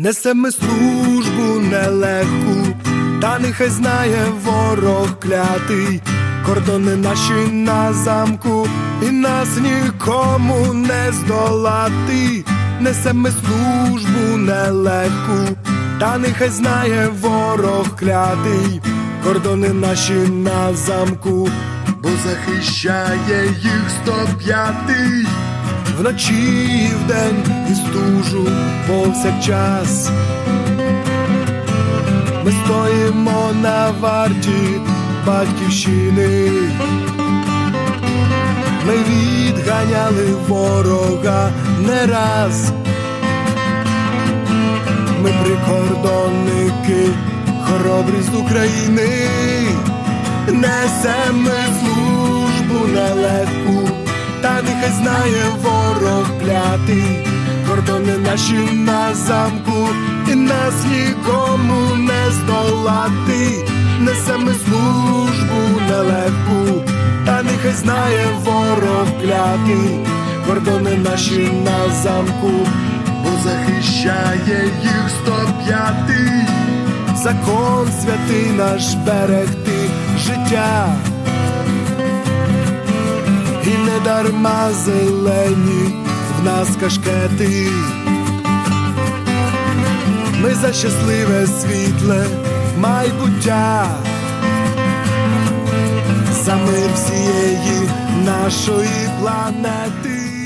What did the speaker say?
Несемо службу нелегку, та нехай знає ворог клятий, кордони наші на замку, і нас нікому не здолати. Несемо службу нелегку, та нехай знає ворог клятий, кордони наші на замку, бо захищає їх сто п'ятий. Вночі і вдень і стужу повсякчас. Ми стоїмо на варті батьківщини. Ми відганяли ворога не раз. Ми прикордонники, хоробрі з України, несемо службу нелегку, нехай знає ворог клятий, кордони наші на замку, і нас нікому не здолати, несемо службу нелегку, та нехай знає ворог клятий, кордони наші на замку, бо захищає їх сто п'ятий. Закон святий наш берегти життя, дарма зелені в нас кашкети. Ми за щасливе світле майбуття, за мир всієї нашої планети.